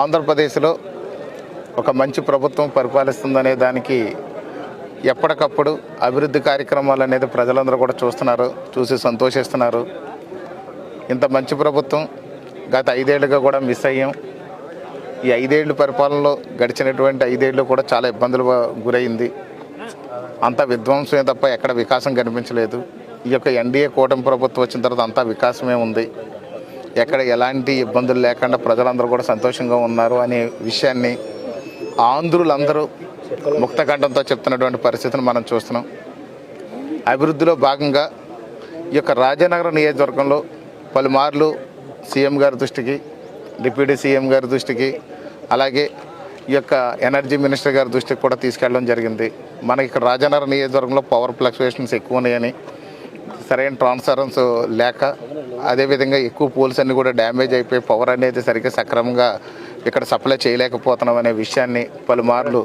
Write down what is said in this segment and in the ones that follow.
ఆంధ్రప్రదేశ్లో ఒక మంచి ప్రభుత్వం పరిపాలిస్తుందనే దానికి ఎప్పటికప్పుడు అభివృద్ధి కార్యక్రమాలు అనేది ప్రజలందరూ కూడా చూస్తున్నారు చూసి సంతోషిస్తున్నారు. ఇంత మంచి ప్రభుత్వం గత ఐదేళ్ళుగా కూడా మిస్ అయ్యాం. ఈ ఐదేళ్ళు పరిపాలనలో గడిచినటువంటి ఐదేళ్ళు కూడా చాలా ఇబ్బందులు గురైంది. అంత విధ్వంసమే తప్ప ఎక్కడ వికాసం కనిపించలేదు. ఈ యొక్క ఎన్డీఏ కూటమి ప్రభుత్వం వచ్చిన తర్వాత అంతా వికాసమే ఉంది. ఎక్కడ ఎలాంటి ఇబ్బందులు లేకుండా ప్రజలందరూ కూడా సంతోషంగా ఉన్నారు అనే విషయాన్ని ఆంధ్రులందరూ ముక్తకంఠంతో చెప్తున్నటువంటి పరిస్థితిని మనం చూస్తున్నాం. అభివృద్ధిలో భాగంగా ఈ యొక్క రాజనగర నియోజకవర్గంలో పలుమార్లు సీఎం గారి దృష్టికి డిప్యూటీ సీఎం గారి దృష్టికి అలాగే ఈ యొక్క ఎనర్జీ మినిస్టర్ గారి దృష్టికి కూడా తీసుకెళ్ళడం జరిగింది. మనకి ఇక్కడ రాజనగర నియోజకవర్గంలో పవర్ ఫ్లక్చువేషన్స్ ఎక్కువ ఉన్నాయని సరైన ట్రాన్స్ఫరెన్స్ లేక అదేవిధంగా ఎక్కువ పోల్స్ అన్ని కూడా డ్యామేజ్ అయిపోయి పవర్ అనేది సరిగ్గా సక్రమంగా ఇక్కడ సప్లై చేయలేకపోతున్నాం అనే విషయాన్ని పలుమార్లు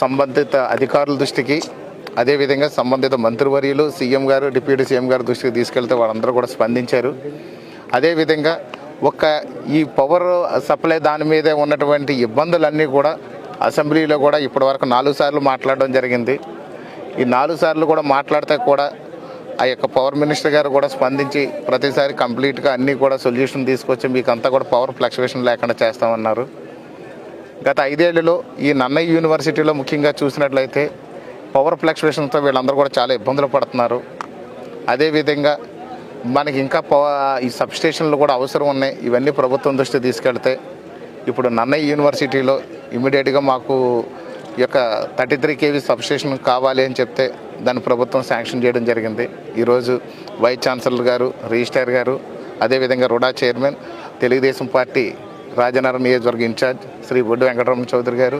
సంబంధిత అధికారుల దృష్టికి అదేవిధంగా సంబంధిత మంత్రివర్యులు సీఎం గారు డిప్యూటీ సీఎం గారు దృష్టికి తీసుకెళ్తే వాళ్ళందరూ కూడా స్పందించారు. అదేవిధంగా ఒక ఈ పవర్ సప్లై దాని మీదే ఉన్నటువంటి ఇబ్బందులన్నీ కూడా అసెంబ్లీలో కూడా ఇప్పటివరకు నాలుగు సార్లు మాట్లాడడం జరిగింది. ఈ నాలుగు సార్లు కూడా మాట్లాడితే కూడా ఆ యొక్క పవర్ మినిస్టర్ గారు కూడా స్పందించి ప్రతిసారి కంప్లీట్గా అన్నీ కూడా సొల్యూషన్ తీసుకొచ్చి మీకు అంతా కూడా పవర్ ఫ్లక్చువేషన్ లేకుండా చేస్తామన్నారు. గత ఐదేళ్ళలో ఈ నన్నయ్య యూనివర్సిటీలో ముఖ్యంగా చూసినట్లయితే పవర్ ఫ్లక్చువేషన్తో వీళ్ళందరూ కూడా చాలా ఇబ్బందులు పడుతున్నారు. అదేవిధంగా మనకి ఇంకా పవ ఈ సబ్స్టేషన్లు కూడా అవసరం ఉన్నాయి. ఇవన్నీ ప్రభుత్వం దృష్టి తీసుకెళ్తే ఇప్పుడు నన్నయ్య యూనివర్సిటీలో ఇమీడియట్గా మాకు ఈ యొక్క థర్టీ త్రీ కేవీ సబ్స్టేషన్ కావాలి అని చెప్తే దాన్ని ప్రభుత్వం శాంక్షన్ చేయడం జరిగింది. ఈరోజు వైస్ ఛాన్సలర్ గారు రిజిస్ట్రార్ గారు అదేవిధంగా RUDA chairman Telugu Desam party Rajanagaram నియోజకవర్గ ఇన్ఛార్జ్ శ్రీ బొడ్డు వెంకటరమణ చౌదరి గారు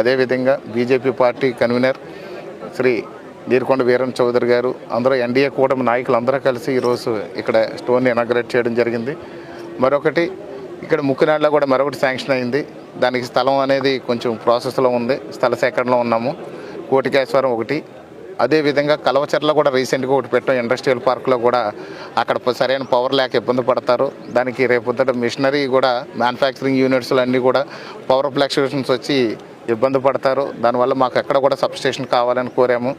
అదేవిధంగా BJP party convener Shri Neerukonda Veeram Chowdary గారు అందరూ ఎన్డీఏ కూటమి నాయకులు అందరూ కలిసి ఈరోజు ఇక్కడ స్టోన్ ఇనాగ్రేట్ చేయడం జరిగింది. మరొకటి ఇక్కడ ముక్కునాడులో కూడా మరొకటి శాంక్షన్ అయింది. దానికి స్థలం అనేది కొంచెం ప్రాసెస్లో ఉంది. స్థల సేకరణలో ఉన్నాము. కోటికేశ్వరం ఒకటి అదేవిధంగా కలవచర్లో కూడా రీసెంట్గా ఒకటి పెట్టాం. ఇండస్ట్రియల్ పార్క్లో కూడా అక్కడ సరైన పవర్ లేక ఇబ్బంది పడతారు. దానికి రేపొద్దుట మిషనరీ కూడా మ్యానుఫ్యాక్చరింగ్ యూనిట్స్లు అన్నీ కూడా పవర్ ఫ్లక్చుయేషన్స్ వచ్చి ఇబ్బంది పడతారు. దానివల్ల మాకు ఎక్కడ కూడా సబ్స్టేషన్ కావాలని కోరాము.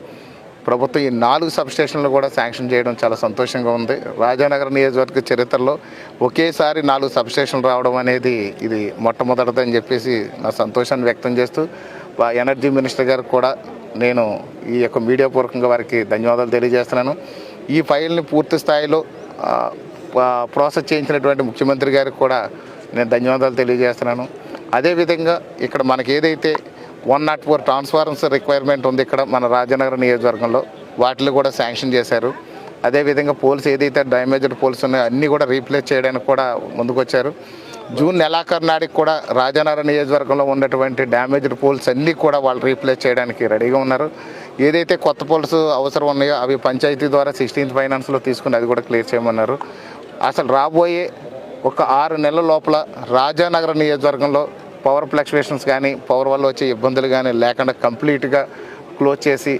ప్రభుత్వం ఈ నాలుగు సబ్స్టేషన్లు కూడా శాంక్షన్ చేయడం చాలా సంతోషంగా ఉంది. రాజానగర్ నియోజకవర్గ చరిత్రలో ఒకేసారి నాలుగు సబ్స్టేషన్లు రావడం అనేది ఇది మొట్టమొదటిదని చెప్పేసి నా సంతోషాన్ని వ్యక్తం చేస్తూ ఎనర్జీ మినిస్టర్ గారికి కూడా నేను ఈ యొక్క మీడియా పూర్వకంగా వారికి ధన్యవాదాలు తెలియజేస్తున్నాను. ఈ ఫైల్ని పూర్తి స్థాయిలో ప్రాసెస్ చేయించినటువంటి ముఖ్యమంత్రి గారికి కూడా నేను ధన్యవాదాలు తెలియజేస్తున్నాను. అదేవిధంగా ఇక్కడ మనకి ఏదైతే one nought four transformers requirement ఉంది ఇక్కడ మన రాజనగర్ నియోజకవర్గంలో వాటిని కూడా శాంక్షన్ చేశారు. అదేవిధంగా పోల్స్ ఏదైతే డ్యామేజ్డ్ పోల్స్ ఉన్నాయో అన్నీ కూడా రీప్లేస్ చేయడానికి కూడా ముందుకొచ్చారు. జూన్ నెలాఖరు నాటికి కూడా రాజానగర నియోజకవర్గంలో ఉన్నటువంటి డ్యామేజ్డ్ పోల్స్ అన్నీ కూడా వాళ్ళు రీప్లేస్ చేయడానికి రెడీగా ఉన్నారు. ఏదైతే కొత్త పోల్స్ అవసరం ఉన్నాయో అవి పంచాయతీ ద్వారా సిక్స్టీన్త్ ఫైనాన్స్లో తీసుకుని అది కూడా క్లియర్ చేయమన్నారు. అసలు రాబోయే ఒక ఆరు నెలల లోపల రాజానగరం నియోజకవర్గంలో పవర్ ఫ్లక్చువేషన్స్ కానీ పవర్ వల్ల వచ్చే ఇబ్బందులు కానీ లేకుండా కంప్లీట్గా క్లోజ్ చేసి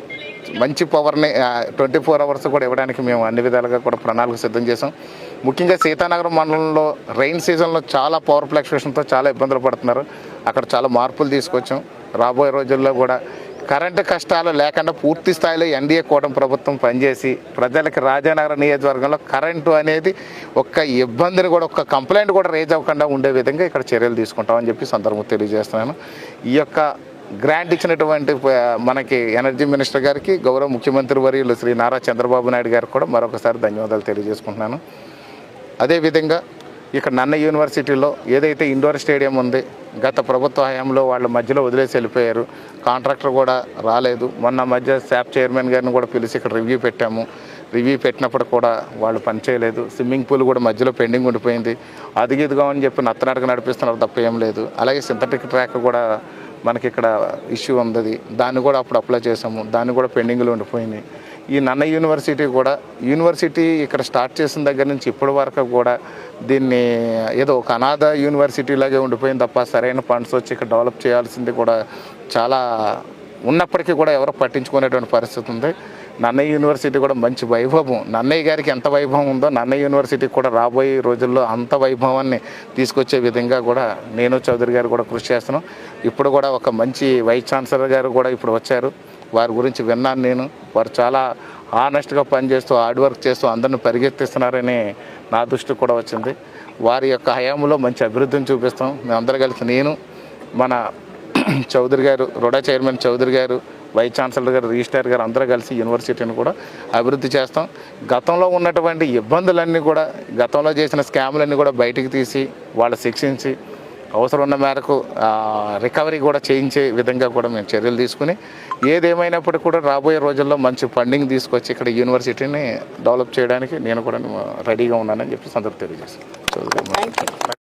మంచి పవర్ని ట్వంటీ ఫోర్ అవర్స్ కూడా ఇవ్వడానికి మేము అన్ని విధాలుగా కూడా ప్రణాళిక సిద్ధం చేసాం ముఖ్యంగా సీతానగరం మండలంలో రైన్ సీజన్లో చాలా పవర్ ఫ్లక్చువేషన్తో చాలా ఇబ్బందులు పడుతున్నారు. అక్కడ చాలా మార్పులు తీసుకొచ్చాం. రాబోయే రోజుల్లో కూడా కరెంటు కష్టాలు లేకుండా పూర్తి స్థాయిలో ఎన్డీఏ కూటమి ప్రభుత్వం పనిచేసి ప్రజలకి రాజానగరం నియోజకవర్గంలో కరెంటు అనేది ఒక్క ఇబ్బందిని కూడా ఒక్క కంప్లైంట్ కూడా రేజ్ అవ్వకుండా ఉండే విధంగా ఇక్కడ చర్యలు తీసుకుంటామని చెప్పి సందర్భంగా తెలియజేస్తున్నాను. ఈ యొక్క గ్రాంట్ ఇచ్చినటువంటి మనకి ఎనర్జీ మినిస్టర్ గారికి గౌరవ ముఖ్యమంత్రి వర్యులు శ్రీ నారా చంద్రబాబు నాయుడు గారికి కూడా మరొకసారి ధన్యవాదాలు తెలియజేసుకుంటున్నాను. అదేవిధంగా ఇక్కడ నన్న యూనివర్సిటీలో ఏదైతే ఇండోర్ స్టేడియం ఉంది గత ప్రభుత్వ హయాంలో వాళ్ళ మధ్యలో వదిలేసి వెళ్ళిపోయారు. కాంట్రాక్టర్ కూడా రాలేదు. మొన్న మధ్య శాప్ చైర్మన్ గారిని కూడా పిలిచి ఇక్కడ రివ్యూ పెట్టాము. రివ్యూ పెట్టినప్పుడు కూడా వాళ్ళు పనిచేయలేదు స్విమ్మింగ్ పూల్ కూడా మధ్యలో పెండింగ్ ఉండిపోయింది. అదిగిదిగా ఇదిగా అని చెప్పి నత్తనాటక నడిపిస్తున్నారు తప్ప ఏం లేదు. అలాగే సింథటిక్ ట్రాక్ కూడా మనకి ఇక్కడ ఇష్యూ ఉంది దాన్ని కూడా అప్పుడు అప్లై చేసాము దాన్ని కూడా పెండింగ్లో ఉండిపోయింది. ఈ నన్న యూనివర్సిటీ కూడా యూనివర్సిటీ ఇక్కడ స్టార్ట్ చేసిన దగ్గర నుంచి ఇప్పటి వరకు కూడా దీన్ని ఏదో ఒక అనాథ యూనివర్సిటీ లాగే ఉండిపోయింది తప్ప సరైన ఫండ్స్ వచ్చి ఇక్కడ డెవలప్ చేయాల్సింది కూడా చాలా ఉన్నప్పటికీ కూడా ఎవరు పట్టించుకునేటువంటి పరిస్థితి ఉంది. నన్నయ్య యూనివర్సిటీ కూడా మంచి వైభవం. నన్నయ్య గారికి ఎంత వైభవం ఉందో నన్నయ్య యూనివర్సిటీకి కూడా రాబోయే రోజుల్లో అంత వైభవాన్ని తీసుకొచ్చే విధంగా కూడా నేను చౌదరి గారు కూడా కృషి చేస్తున్నాం. ఇప్పుడు కూడా ఒక మంచి వైస్ ఛాన్సలర్ గారు కూడా ఇప్పుడు వచ్చారు. వారి గురించి విన్నాను నేను. వారు చాలా ఆనెస్ట్గా పనిచేస్తూ హార్డ్ వర్క్ చేస్తూ అందరిని పరిగెత్తిస్తున్నారని నా దృష్టికి కూడా వచ్చింది. వారి యొక్క హయాంలో మంచి అభివృద్ధిని చూపిస్తాం. మేమందరం కలిసి నేను మన చౌదరి గారు రుడా చైర్మన్ చౌదరి గారు వైస్ ఛాన్సలర్ గారు రిజిస్ట్రార్ గారు అందరూ కలిసి యూనివర్సిటీని కూడా అభివృద్ధి చేస్తాం. గతంలో ఉన్నటువంటి ఇబ్బందులన్నీ కూడా గతంలో చేసిన స్కాములన్నీ కూడా బయటికి తీసి వాళ్ళు శిక్షించి అవసరం ఉన్న మేరకు రికవరీ కూడా చేయించే విధంగా కూడా మేము చర్యలు తీసుకుని ఏదేమైనప్పటికీ కూడా రాబోయే రోజుల్లో మంచి ఫండింగ్ తీసుకొచ్చి ఇక్కడ యూనివర్సిటీని డెవలప్ చేయడానికి నేను కూడా రెడీగా ఉన్నానని చెప్పి సందర్భం తెలియజేస్తాను